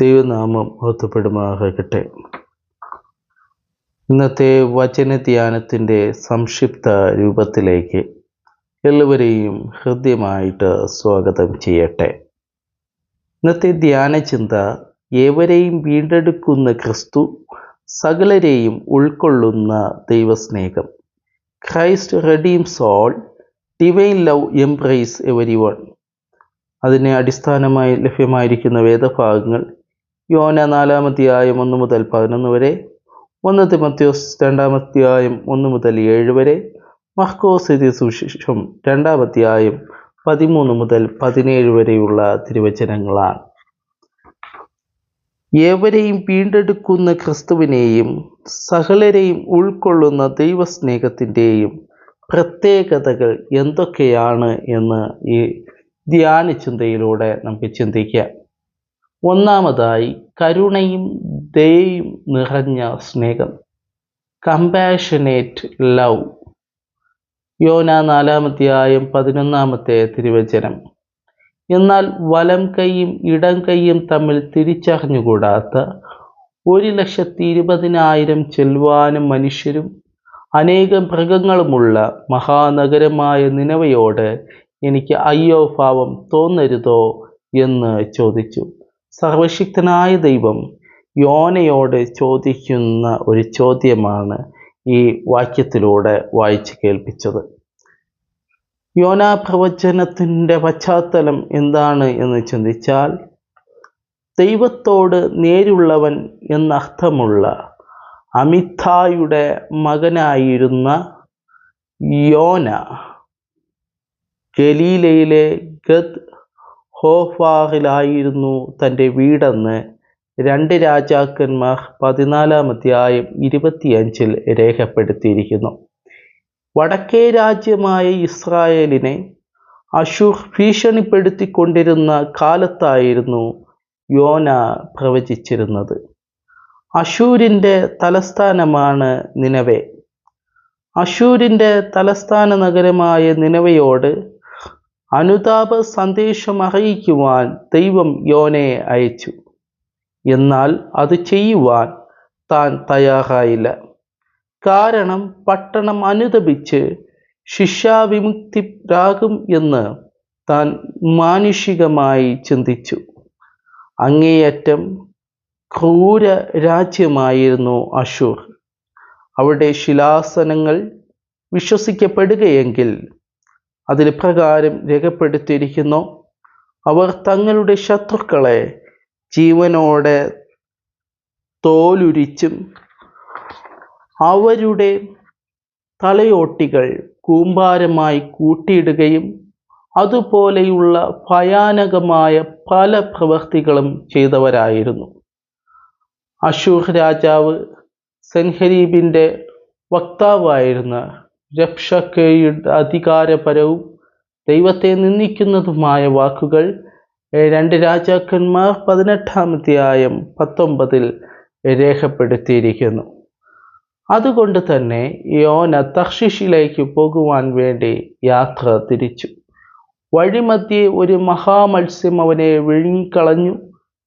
ദൈവനാമം മഹത്വപ്പെടുമാകട്ടെ ഇന്നത്തെ വചനധ്യാനത്തിന്റെ സംക്ഷിപ്ത രൂപത്തിലേക്ക് എല്ലാവരെയും ഹൃദ്യമായിട്ട് സ്വാഗതം ചെയ്യട്ടെ. ഇന്നത്തെ ധ്യാനചിന്ത ഏവരെയും വീണ്ടെടുക്കുന്ന ക്രിസ്തു സകലരെയും ഉൾക്കൊള്ളുന്ന ദൈവസ്നേഹം. Christ redeems all divine love embrace everyone അതിനെ അടിസ്ഥാനമായി ലഭ്യമായിരിക്കുന്ന വേദഭാഗങ്ങൾ യോന നാലാമധ്യായം ഒന്ന് മുതൽ പതിനൊന്ന് വരെ ഒന്ന് തിമത്യോസ് രണ്ടാമധ്യായം ഒന്ന് മുതൽ ഏഴ് വരെ മഹ്കോസിതി സുവിശേഷം രണ്ടാമധ്യായം പതിമൂന്ന് മുതൽ പതിനേഴ് വരെയുള്ള തിരുവചനങ്ങളാണ്. ഏവരെയും വീണ്ടെടുക്കുന്ന ക്രിസ്തുവിനെയും സകലരെയും ഉൾക്കൊള്ളുന്ന ദൈവസ്നേഹത്തിന്റെയും പ്രത്യേകതകൾ എന്തൊക്കെയാണ് എന്ന് ഈ ധ്യാന ചിന്തയിലൂടെ നമുക്ക് ചിന്തിക്കാം. ഒന്നാമതായി കരുണയും ദയയും നിറഞ്ഞ സ്നേഹം. കമ്പാഷനേറ്റ് ലവ് യോന നാലാമധ്യായം പതിനൊന്നാമത്തെ തിരുവചനം. എന്നാൽ വലം കൈയും ഇടം കൈയും തമ്മിൽ തിരിച്ചറിഞ്ഞുകൂടാത്ത ഒരു ലക്ഷത്തി ഇരുപതിനായിരം ചെൽവാനും മനുഷ്യരും അനേകം മൃഗങ്ങളുമുള്ള മഹാനഗരമായ നിലവയോട് എനിക്ക് അയ്യോ ഭാവം തോന്നരുതോ എന്ന് ചോദിച്ചു. സർവശക്തനായ ദൈവം യോനയോട് ചോദിക്കുന്ന ഒരു ചോദ്യമാണ് ഈ വാക്യത്തിലൂടെ വായിച്ച് കേൾപ്പിച്ചത്. യോനാ പ്രവചനത്തിന്റെ പശ്ചാത്തലം എന്താണ് എന്ന് ചിന്തിച്ചാൽ ദൈവത്തോട് നേരുള്ളവൻ എന്നർത്ഥമുള്ള അമിതായുടെ മകനായിരുന്ന യോന ഗലീലയിലെ ഗദ് ഹോഫാറിലായിരുന്നു തന്റെ വീടെന്ന് രണ്ട് രാജാക്കന്മാർ പതിനാലാം അധ്യായം ഇരുപത്തിയഞ്ചിൽ രേഖപ്പെടുത്തിയിരിക്കുന്നു. വടക്കേ രാജ്യമായ ഇസ്രായേലിനെ അശൂർ ഭീഷണിപ്പെടുത്തിക്കൊണ്ടിരുന്ന കാലത്തായിരുന്നു യോന പ്രവചിച്ചിരുന്നത്. അശൂരിന്റെ തലസ്ഥാനമാണ് നിനവേ. അശൂരിന്റെ തലസ്ഥാന നഗരമായ നിനവയോട് അനുതാപ സന്ദേശം അറിയിക്കുവാൻ ദൈവം യോനയെ അയച്ചു. എന്നാൽ അത് ചെയ്യുവാൻ താൻ തയ്യാറായില്ല. കാരണം പട്ടണം അനുതപിച്ച് ശിക്ഷാവിമുക്തിരാകും എന്ന് താൻ മാനുഷികമായി ചിന്തിച്ചു. അങ്ങേയറ്റം ക്രൂര രാജ്യമായിരുന്നു അശൂർ അവിടെ ശിലാസനങ്ങൾ വിശ്വസിക്കപ്പെടുകയെങ്കിൽ അതിൽ പ്രകാരം രേഖപ്പെടുത്തിയിരിക്കുന്നു. അവർ തങ്ങളുടെ ശത്രുക്കളെ ജീവനോടെ തോലുരിച്ചും അവരുടെ തലയോട്ടികൾ കൂമ്പാരമായി കൂട്ടിയിടുകയും അതുപോലെയുള്ള ഭയാനകമായ പല പ്രവൃത്തികളും ചെയ്തവരായിരുന്നു. അശൂർ രാജാവ് സെൻഹരീബിന്റെ വക്താവായിരുന്ന രക്ഷക്കയുടെ അധികാരപരവും ദൈവത്തെ നിന്ദിക്കുന്നതുമായ വാക്കുകൾ രണ്ട് രാജാക്കന്മാർ പതിനെട്ടാമധ്യായം പത്തൊമ്പതിൽ രേഖപ്പെടുത്തിയിരിക്കുന്നു. അതുകൊണ്ട് തന്നെ യോന തർഷിഷിലേക്ക് പോകുവാൻ വേണ്ടി യാത്ര തിരിച്ചു. വഴിമധ്യേ ഒരു മഹാമത്സ്യം അവനെ വിഴുങ്ങിക്കളഞ്ഞു.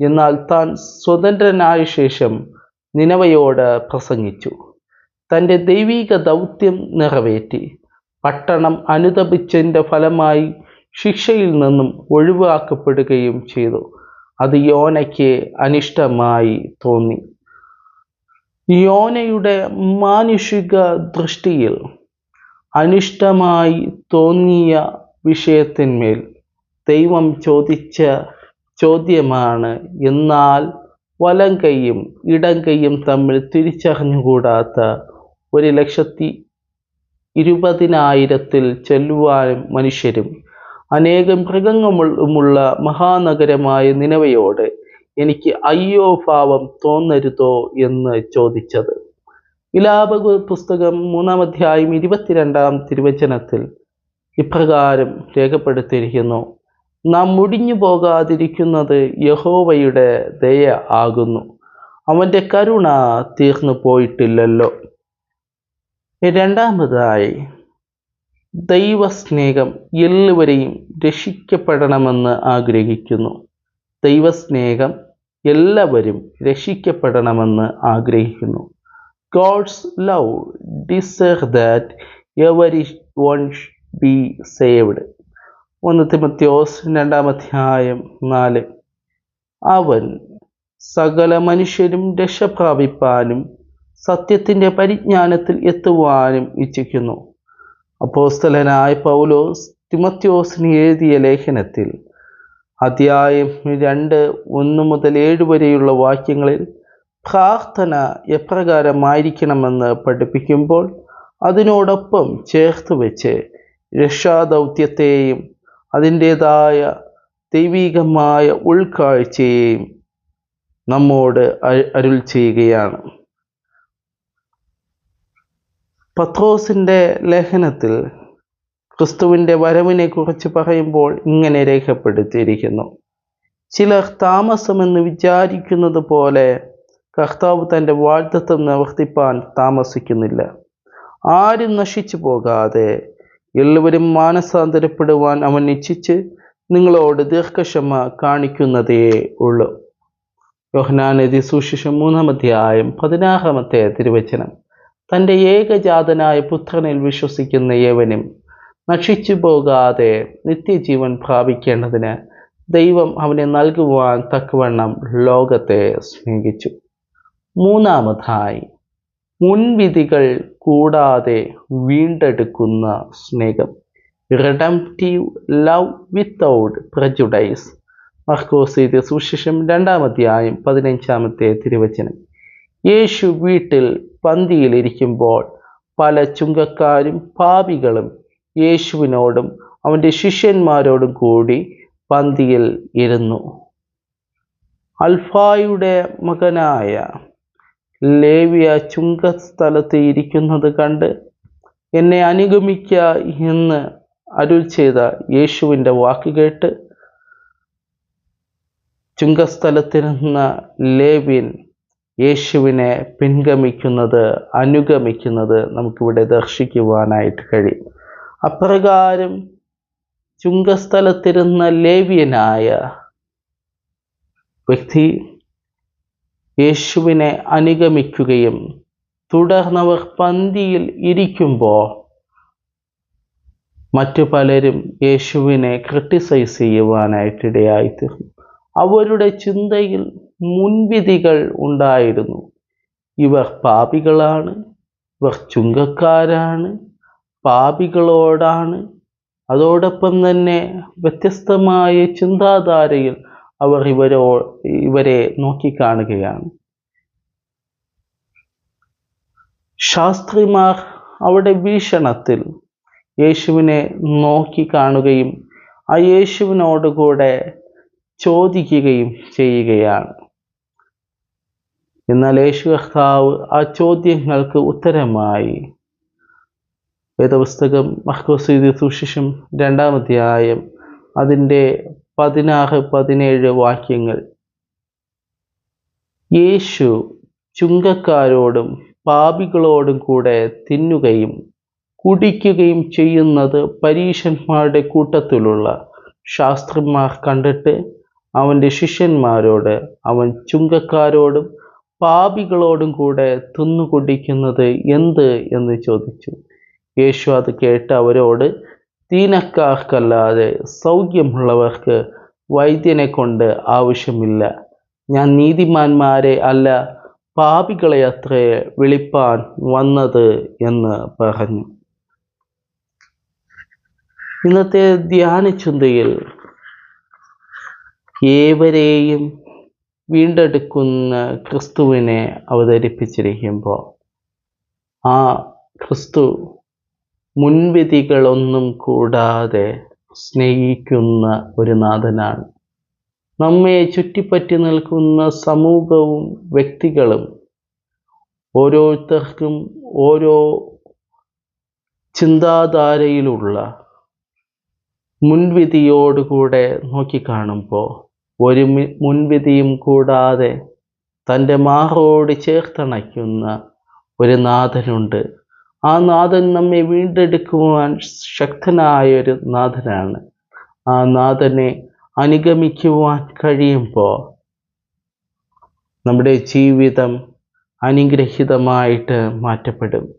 എന്നാൽ താൻ സ്വതന്ത്രനായ ശേഷം നിലവയോട് പ്രസംഗിച്ചു. തന്റെ ദൈവീക ദൗത്യം നിറവേറ്റി. പട്ടണം അനുതപിച്ചതിന്റെ ഫലമായി ശിക്ഷയിൽ നിന്നും ഒഴിവാക്കപ്പെടുകയും ചെയ്തു. അത് യോനയ്ക്ക് അനിഷ്ടമായി തോന്നി. യോനയുടെ മാനുഷിക ദൃഷ്ടിയിൽ അനിഷ്ടമായി തോന്നിയ വിഷയത്തിന്മേൽ ദൈവം ചോദിച്ച ചോദ്യമാണ് എന്നാൽ വലം കൈയും ഇടം കൈയും തമ്മിൽ തിരിച്ചറിഞ്ഞുകൂടാത്ത ഒരു ലക്ഷത്തി ഇരുപതിനായിരത്തിൽ ചെല്ലുവാനും മനുഷ്യരും അനേകം മൃഗങ്ങളുമുള്ള മഹാനഗരമായ നിലവയോട് എനിക്ക് അയ്യോ ഭാവം തോന്നരുതോ എന്ന് ചോദിച്ചത്. വിലാപക പുസ്തകം മൂന്നാം അധ്യായം ഇരുപത്തിരണ്ടാം തിരുവചനത്തിൽ ഇപ്രകാരം രേഖപ്പെടുത്തിയിരിക്കുന്നു. നാം മുടിഞ്ഞു പോകാതിരിക്കുന്നത് യഹോവയുടെ ദയ ആകുന്നു. അവന്റെ കരുണ തീർന്നു പോയിട്ടില്ലല്ലോ. രണ്ടാമതായി ദൈവസ്നേഹം എല്ലാവരെയും രക്ഷിക്കപ്പെടണമെന്ന് ആഗ്രഹിക്കുന്നു. ദൈവസ്നേഹം എല്ലാവരും രക്ഷിക്കപ്പെടണമെന്ന് ആഗ്രഹിക്കുന്നു. God's love deserve that everyone be saved ഒന്ന് തിമത്യോസ് രണ്ടാം അധ്യായം നാല്. അവൻ സകല മനുഷ്യരും രക്ഷ പ്രാപിപ്പാനും സത്യത്തിന്റെ പരിജ്ഞാനത്തിൽ എത്തുവാനും ഇച്ഛിക്കുന്നു. അപ്പോസ്തലനായ പൗലോസ് തിമത്യോസിന് എഴുതിയ ലേഖനത്തിൽ അധ്യായം രണ്ട് ഒന്ന് മുതൽ ഏഴ് വരെയുള്ള വാക്യങ്ങളിൽ പ്രാർത്ഥന എപ്രകാരമായിരിക്കണമെന്ന് പഠിപ്പിക്കുമ്പോൾ അതിനോടൊപ്പം ചേർത്ത് വെച്ച് രക്ഷാദൗത്യത്തെയും അതിന്റേതായ ദൈവികമായ ഉൾക്കാഴ്ചയെയും നമ്മോട് അരുൾ ചെയ്യുകയാണ്. പത്രോസിന്റെ ലേഖനത്തിൽ ക്രിസ്തുവിന്റെ വരവിനെക്കുറിച്ച് പറയുമ്പോൾ ഇങ്ങനെ രേഖപ്പെടുത്തിയിരിക്കുന്നു. ചിലർ താമസമെന്ന് വിചാരിക്കുന്നത് പോലെ കർത്താവ് തന്റെ വാഴ്ത്തത്വം നിവർത്തിപ്പാൻ താമസിക്കുന്നില്ല. ആരും നശിച്ചു പോകാതെ എല്ലാവരും മാനസാന്തരപ്പെടുവാൻ അവൻ ഇച്ഛിച്ച് നിങ്ങളോട് ദീർഘക്ഷമ കാണിക്കുന്നതേ ഉള്ളൂ. യോഹനാനതി സുശിഷം മൂന്നാം അധ്യായം പതിനാറാമത്തെ തിരുവചനം. തന്റെ ഏകജാതനായ പുത്രനിൽ വിശ്വസിക്കുന്ന ഏവനും നശിച്ചു പോകാതെ നിത്യജീവൻ പ്രാപിക്കേണ്ടതിന് ദൈവം അവനെ നൽകുവാൻ തക്കവണ്ണം ലോകത്തെ സ്നേഹിച്ചു. മൂന്നാമതായി മുൻവിധികൾ കൂടാതെ വീണ്ടെടുക്കുന്ന സ്നേഹം. Redemptive love without prejudice Markose എഴുതിയ സുശേഷം രണ്ടാമത്തെ ആയും പതിനഞ്ചാമത്തെ തിരുവചനം. യേശു വീട്ടിൽ പന്തിയിലിരിക്കുമ്പോൾ പല ചുങ്കക്കാരും പാപികളും യേശുവിനോടും അവന്റെ ശിഷ്യന്മാരോടും കൂടി പന്തിയിൽ ഇരുന്നു. അൽഫായുടെ മകനായ ലേവിയ ചുങ്കസ്ഥലത്ത് ഇരിക്കുന്നത് കണ്ട് എന്നെ അനുഗമിക്ക എന്ന് അരുൾ ചെയ്ത യേശുവിന്റെ വാക്ക് കേട്ട് ചുങ്കസ്ഥലത്തിരുന്ന ലേവ്യൻ യേശുവിനെ പിൻഗമിക്കുന്നത് അനുഗമിക്കുന്നത് നമുക്കിവിടെ ദർശിക്കുവാനായിട്ട് കഴിയും. അപ്രകാരം ചുങ്കസ്ഥലത്തിരുന്ന ലേവ്യനായ വ്യക്തി യേശുവിനെ അനുഗമിക്കുകയും തുടർന്നവർ പന്തിയിൽ ഇരിക്കുമ്പോൾ മറ്റു പലരും യേശുവിനെ ക്രിട്ടിസൈസ് ചെയ്യുവാനായിട്ടിടയായിത്തീർന്നു. അവരുടെ ചിന്തയിൽ മുൻവിധികൾ ഉണ്ടായിരുന്നു. ഇവർ പാപികളാണ് ഇവർ ചുങ്കക്കാരാണ് പാപികളോടാണ്. അതോടൊപ്പം തന്നെ വ്യത്യസ്തമായ ചിന്താധാരയിൽ അവർ ഇവരോ ഇവരെ നോക്കിക്കാണുകയാണ്. ശാസ്ത്രിമാർ അവിടെ ഭീഷണത്തിൽ യേശുവിനെ നോക്കി കാണുകയും ആ യേശുവിനോടുകൂടെ ചോദിക്കുകയും ചെയ്യുകയാണ്. എന്നാൽ യേശു കർത്താവ് ആ ചോദ്യങ്ങൾക്ക് ഉത്തരമായി. വേദപുസ്തകം മഹ്കോസീതി സുശിഷം രണ്ടാമധ്യായം അതിന്റെ പതിനാറ് പതിനേഴ് വാക്യങ്ങൾ. യേശു ചുങ്കക്കാരോടും പാപികളോടും കൂടെ തിന്നുകയും കുടിക്കുകയും ചെയ്യുന്നത് പരീശന്മാരുടെ കൂട്ടത്തിലുള്ള ശാസ്ത്രന്മാർ കണ്ടിട്ട് അവന്റെ ശിഷ്യന്മാരോട് അവൻ ചുങ്കക്കാരോടും പാപികളോടും കൂടെ തിന്നുകുടിക്കുന്നത് എന്ത് എന്ന് ചോദിച്ചു. യേശു അത് കേട്ട് അവരോട് ദീനക്കാർക്കല്ലാതെ സൗഖ്യമുള്ളവർക്ക് വൈദ്യനെ കൊണ്ട് ആവശ്യമില്ല. ഞാൻ നീതിമാന്മാരെ അല്ല പാപികളെ അത്രേ വിളിപ്പാൻ വന്നത് എന്ന് പറഞ്ഞു. ഇന്നത്തെ ധ്യാന ചിന്തയിൽ ഏവരെയും വീണ്ടെടുക്കുന്ന ക്രിസ്തുവിനെ അവതരിപ്പിച്ചിരിക്കുമ്പോൾ ആ ക്രിസ്തു മുൻവിധികളൊന്നും കൂടാതെ സ്നേഹിക്കുന്ന ഒരു നാഥനാണ്. നമ്മെ ചുറ്റിപ്പറ്റി നിൽക്കുന്ന സമൂഹവും വ്യക്തികളും ഓരോരുത്തർക്കും ഓരോ ചിന്താധാരയിലുള്ള മുൻവിധിയോടുകൂടെ നോക്കിക്കാണുമ്പോൾ ഒരു മുൻവിധിയും കൂടാതെ തന്റെ മാറോട് ചേർത്തണയ്ക്കുന്ന ഒരു നാഥനുണ്ട്. ആ നാഥൻ നമ്മെ വീണ്ടെടുക്കുവാൻ ശക്തനായ ഒരു നാഥനാണ്. ആ നാഥനെ അനുഗമിക്കുവാൻ കഴിയുമ്പോൾ നമ്മുടെ ജീവിതം അനുഗ്രഹിതമായിട്ട് മാറ്റപ്പെടും.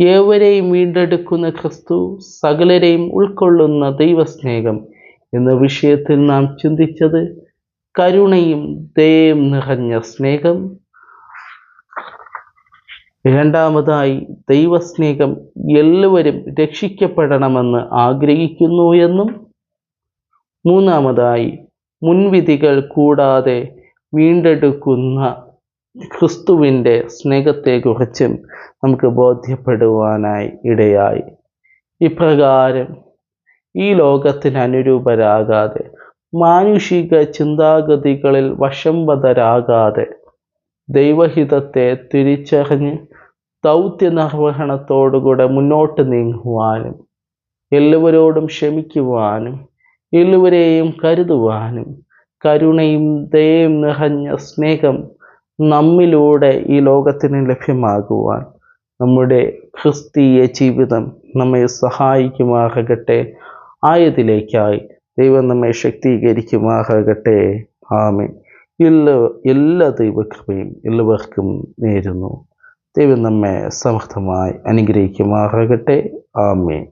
ഏവരെയും വീണ്ടെടുക്കുന്ന ക്രിസ്തു സകലരെയും ഉൾക്കൊള്ളുന്ന ദൈവസ്നേഹം എന്ന വിഷയത്തിൽ നാം ചിന്തിച്ചത് കരുണയും ദയം നിറഞ്ഞ സ്നേഹം. രണ്ടാമതായി ദൈവസ്നേഹം എല്ലാവരും രക്ഷിക്കപ്പെടണമെന്ന് ആഗ്രഹിക്കുന്നു എന്നും. മൂന്നാമതായി മുൻവിധികൾ കൂടാതെ വീണ്ടെടുക്കുന്ന ക്രിസ്തുവിന്റെ സ്നേഹത്തെക്കുറിച്ചും നമുക്ക് ബോധ്യപ്പെടുവാനായി ഇടയായി. ഇപ്രകാരം ഈ ലോകത്തിന് അനുരൂപരാകാതെ മാനുഷിക ചിന്താഗതികളിൽ വശംവതരാകാതെ ദൈവഹിതത്തെ തിരിച്ചറിഞ്ഞ് ദൗത്യ നിർവഹണത്തോടുകൂടെ മുന്നോട്ട് നീങ്ങുവാനും എല്ലാവരോടും ക്ഷമിക്കുവാനും എല്ലാവരെയും കരുതുവാനും കരുണയും ദയയും നിറഞ്ഞ സ്നേഹം നമ്മിലൂടെ ഈ ലോകത്തിന് ലഭ്യമാകുവാൻ നമ്മുടെ ക്രിസ്തീയ ജീവിതം നമ്മെ സഹായിക്കുമാറാകട്ടെ. ആയതിലേക്കായി ദൈവം നമ്മെ ശക്തീകരിക്കുമാകട്ടെ ആമി എല്ലാ എല്ലാ ദൈവകൃപയും എല്ലാവർക്കും നേരുന്നു. ദൈവം നമ്മെ സമർത്ഥമായി അനുഗ്രഹിക്കുമാകട്ടെ ആമേൻ.